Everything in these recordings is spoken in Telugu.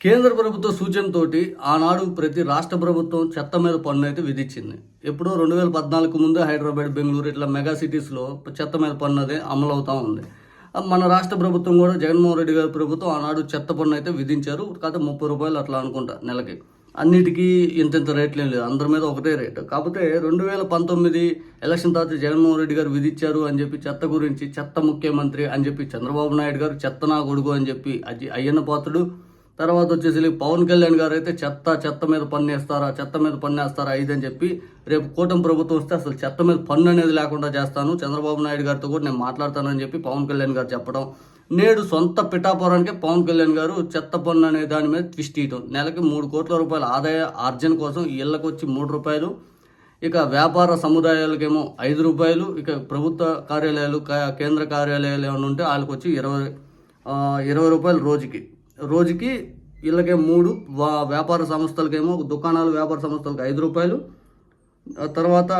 కేంద్ర ప్రభుత్వ సూచనతోటి ఆనాడు ప్రతి రాష్ట్ర ప్రభుత్వం చెత్త మీద పన్ను అయితే విధించింది. ఎప్పుడో రెండు వేల పద్నాలుగు ముందే హైదరాబాద్ బెంగళూరు ఇట్లా మెగా సిటీస్లో చెత్త మీద పన్ను అదే అమలు అవుతూ ఉంది. మన రాష్ట్ర ప్రభుత్వం కూడా జగన్మోహన్ రెడ్డి గారి ప్రభుత్వం ఆనాడు చెత్త పన్ను అయితే విధించారు. కాకపోతే ముప్పై రూపాయలు అట్లా అనుకుంటా నెలకి. అన్నిటికీ ఇంత ఇంత రేట్లు ఏం లేదు. అందరి మీద ఒకటే రేటు. కాకపోతే రెండు వేల పంతొమ్మిది ఎలక్షన్ తర్వాత జగన్మోహన్ రెడ్డి గారు విధించారు అని చెప్పి చెత్త గురించి చెత్త ముఖ్యమంత్రి అని చెప్పి చంద్రబాబు నాయుడు గారు చెత్త నా కొడుకు అని చెప్పి అయ్యన్న పాత్రుడు తర్వాత వచ్చేసి పవన్ కళ్యాణ్ గారు అయితే చెత్త చెత్త మీద పన్నేస్తారా చెత్త మీద పన్ను వేస్తారా ఇదని చెప్పి రేపు కూటమి ప్రభుత్వం వస్తే అసలు చెత్త మీద పన్ను అనేది లేకుండా చేస్తాను. చంద్రబాబు నాయుడు గారితో కూడా నేను మాట్లాడతానని చెప్పి పవన్ కళ్యాణ్ గారు చెప్పడం. నేడు సొంత పిఠాపురానికి పవన్ కళ్యాణ్ గారు చెత్త పన్ను అనే దాని మీద ట్విస్ట్ ఇయటం. నెలకి మూడు కోట్ల రూపాయల ఆదాయ ఆర్జన కోసం ఇళ్ళకు వచ్చి మూడు రూపాయలు. ఇక వ్యాపార సముదాయాలకేమో ఐదు రూపాయలు. ఇక ప్రభుత్వ కార్యాలయాలు కేంద్ర కార్యాలయాలు ఏమైనా ఉంటే వాళ్ళకి వచ్చి ఇరవై ఇరవై రూపాయలు రోజుకి. రోజుకి వీళ్ళకే మూడు వ్యాపార సంస్థలకేమో దుకాణాలు వ్యాపార సంస్థలకు ఐదు రూపాయలు. తర్వాత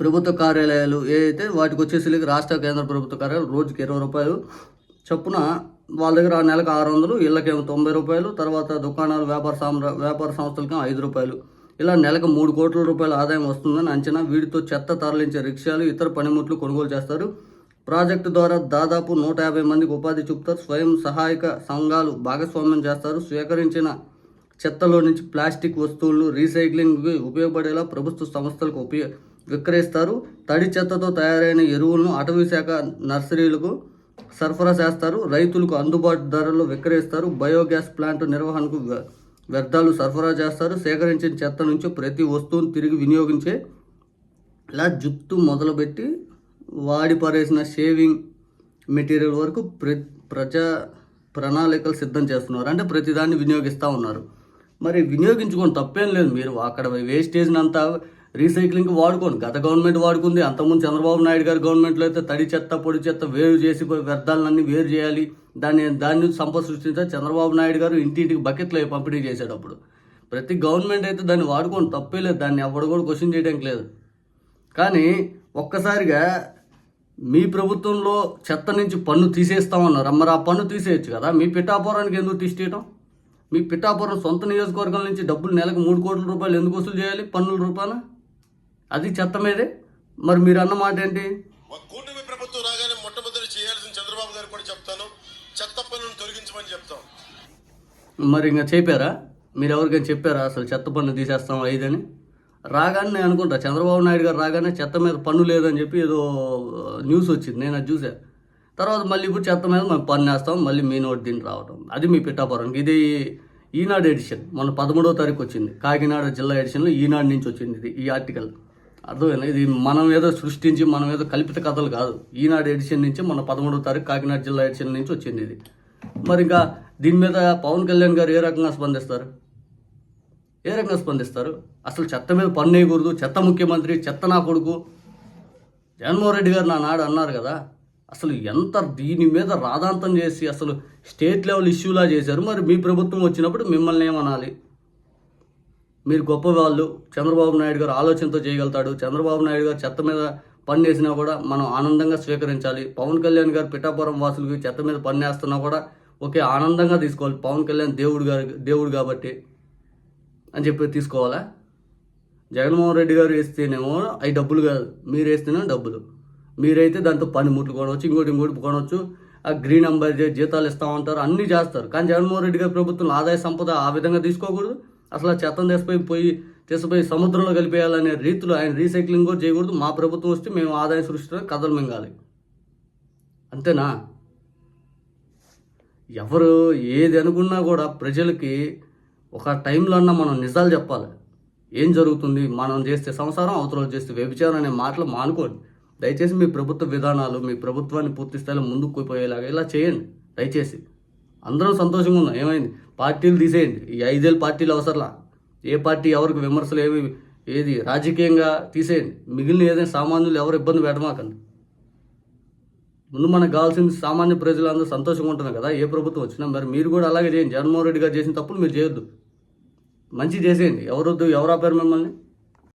ప్రభుత్వ కార్యాలయాలు ఏవైతే వాటికి వచ్చేసి రాష్ట్ర కేంద్ర ప్రభుత్వ కార్యాలయాలు రోజుకి ఇరవై రూపాయలు. చొప్పున వాళ్ళ దగ్గర ఆ నెలకు ఆరు వందలు ఇళ్ళకేమో తొంభై రూపాయలు తర్వాత దుకాణాలు వ్యాపార సామ్ర వ్యాపార సంస్థలకేమో ఐదు రూపాయలు. ఇలా నెలకు మూడు కోట్ల రూపాయల ఆదాయం వస్తుందని అంచనా. వీటితో చెత్త తరలించే రిక్షాలు ఇతర పనిముట్లు కొనుగోలు చేస్తారు. ప్రాజెక్టు ద్వారా దాదాపు నూట యాభై మందికి ఉపాధి చూపుతారు. స్వయం సహాయక సంఘాలు భాగస్వామ్యం చేస్తారు. స్వీకరించిన చెత్తలో నుంచి ప్లాస్టిక్ వస్తువులను రీసైక్లింగ్కి ఉపయోగపడేలా ప్రభుత్వ సంస్థలకు ఉపయోగ విక్రయిస్తారు. తడి చెత్తతో తయారైన ఎరువులను అటవీ శాఖ నర్సరీలకు సరఫరా చేస్తారు. రైతులకు అందుబాటు ధరల్లో విక్రయిస్తారు. బయోగ్యాస్ ప్లాంట్ నిర్వహణకు వ్యర్థాలు సరఫరా చేస్తారు. సేకరించిన చెత్త నుంచి ప్రతి వస్తువును తిరిగి వినియోగించే ఇలా జుట్టు మొదలుపెట్టి వాడి పారేసిన షేవింగ్ మెటీరియల్ వరకు ప్ర ప్రజా ప్రణాళికలు సిద్ధం చేస్తున్నారు. అంటే ప్రతిదాన్ని వినియోగిస్తూ ఉన్నారు. మరి వినియోగించుకోండి తప్పేం లేదు మీరు. అక్కడ వేస్టేజ్ని అంతా రీసైక్లింగ్కి వాడుకోండి. గత గవర్నమెంట్ వాడుకుంది. అంతకుముందు చంద్రబాబు నాయుడు గారి గవర్నమెంట్లో అయితే తడి చెత్త పొడి చెత్త వేరు చేసి వ్యర్థాలన్నీ వేరు చేయాలి. దాన్ని దాన్ని సంపద సృష్టించే చంద్రబాబు నాయుడు గారు ఇంటింటికి బకెట్లు పంపిణీ చేసేటప్పుడు. ప్రతి గవర్నమెంట్ అయితే దాన్ని వాడుకోండి తప్పే లేదు. దాన్ని ఎవడు కూడా క్వశ్చన్ చేయడానికి లేదు. కానీ ఒక్కసారిగా మీ ప్రభుత్వంలో చెత్త నుంచి పన్ను తీసేస్తామన్నారు. మరి ఆ పన్ను తీసేయచ్చు కదా? మీ పిఠాపురానికి ఎందుకు తీసేయటం మీ పిఠాపురం సొంత నియోజకవర్గం నుంచి డబ్బులు నెలకు మూడు కోట్ల రూపాయలు ఎందుకు వసూలు చేయాలి? పన్నుల రూపాయన అది చెత్త మీదే? మరి మీరు అన్న మాట ఏంటి? కూటమి ప్రభుత్వం రాగానే మొట్టమొదటి చేయాల్సిన చంద్రబాబు గారు కూడా చెప్తాను. చెత్త పనులను తొలగించమని చెప్తాం. మరి ఇంకా చెప్పారా? మీరు ఎవరికైనా చెప్పారా? అసలు చెత్త పన్ను తీసేస్తాం ఐదని రాగానే నేను అనుకుంటా చంద్రబాబు నాయుడు గారు రాగానే చెత్త మీద పన్ను లేదని చెప్పి ఏదో న్యూస్ వచ్చింది. నేను అది చూసా తర్వాత మళ్ళీ ఇప్పుడు చెత్త మీద మేము పన్ను వేస్తాం మళ్ళీ మీ నోటి దీన్ని రావటం. అది మీ పిట్టాపురానికి ఇది ఈనాడు ఎడిషన్ మొన్న పదమూడో తారీఖు వచ్చింది. కాకినాడ జిల్లా ఎడిషన్లో ఈనాడు నుంచి వచ్చింది ఇది ఈ ఆర్టికల్ అర్థమైనా ఇది మనం ఏదో సృష్టించి మనం ఏదో కల్పిత కథలు కాదు. ఈనాడు ఎడిషన్ నుంచి మన పదమూడో తారీఖు కాకినాడ జిల్లా ఎడిషన్ నుంచి వచ్చింది ఇది. మరి ఇంకా దీని మీద పవన్ కళ్యాణ్ గారు ఏ రకంగా స్పందిస్తారు? ఏ రకంగా స్పందిస్తారు? అసలు చెత్త మీద పన్ను వేయకూడదు చెత్త ముఖ్యమంత్రి చెత్త నా కొడుకు. జగన్మోహన్ రెడ్డి గారు నా నాడు అన్నారు కదా అసలు ఎంత దీని మీద రాదాంతం చేసి అసలు స్టేట్ లెవెల్ ఇష్యూలా చేశారు? మరి మీ ప్రభుత్వం వచ్చినప్పుడు మిమ్మల్ని ఏమనాలి? మీరు గొప్ప వాళ్ళు చంద్రబాబు నాయుడు గారు ఆలోచనతో చేయగలుగుతాడు. చంద్రబాబు నాయుడు గారు చెత్త మీద పని వేసినా కూడా మనం ఆనందంగా స్వీకరించాలి. పవన్ కళ్యాణ్ గారు పిఠాపురం వాసులకి చెత్త మీద పని వేస్తున్నా కూడా ఒకే ఆనందంగా తీసుకోవాలి. పవన్ కళ్యాణ్ దేవుడు గారు దేవుడు కాబట్టి. అని చెప్పి తీసుకోవాలా? జగన్మోహన్ రెడ్డి గారు వేస్తేనేమో అవి డబ్బులు కాదు. మీరు వేస్తేనే డబ్బులు. మీరైతే దాంతో పనిముట్లు కొనవచ్చు ఇంకోటి ఇంకోటి కొనవచ్చు. ఆ గ్రీన్ అంబర్ జీతాలు ఇస్తామంటారు అన్నీ చేస్తారు. కానీ జగన్మోహన్ రెడ్డి గారి ప్రభుత్వం ఆదాయ సంపద ఆ విధంగా తీసుకోకూడదు. అసలు చెత్తం చెత్తను పోయి తీసుకుపోయి సముద్రంలో కలిపేయాలనే రీతిలో ఆయన రీసైక్లింగ్ కూడా చేయకూడదు. మా ప్రభుత్వం వస్తే మేము ఆదాయం సృష్టించడానికి కథలు మింగాలి. అంతేనా? ఎవరు ఏది అనుకున్నా కూడా ప్రజలకి ఒక టైంలో అన్నా మనం నిజాలు చెప్పాలి. ఏం జరుగుతుంది? మనం చేస్తే సంసారం అవతల చేస్తే వ్యభిచారం అనే మాటలు మానుకోండి. దయచేసి మీ ప్రభుత్వ విధానాలు మీ ప్రభుత్వాన్ని పూర్తి స్థాయిలో ముందుకు పోయేలాగా ఇలా చేయండి. దయచేసి. అందరం సంతోషంగా ఉన్నాం. ఏమైంది? పార్టీలు తీసేయండి. ఈ ఐదేళ్ళు పార్టీలు అవసరంలా? ఏ పార్టీ ఎవరికి విమర్శలు ఏమి ఏది? రాజకీయంగా తీసేయండి. మిగిలిన ఏదైనా సామాన్యులు ఎవరు ఇబ్బంది పెట్టమాకండి. ముందు మనకు కావాల్సింది సామాన్య ప్రజలందరూ సంతోషంగా ఉంటుంది కదా? ఏ ప్రభుత్వం వచ్చినా మరి మీరు కూడా అలాగే చేయండి. జగన్మోహన్ రెడ్డి గారు చేసిన తప్పులు మీరు చేయొద్దు. మంచి చేసేయండి. ఎవరొద్దు ఎవరు ఆపారు మిమ్మల్ని?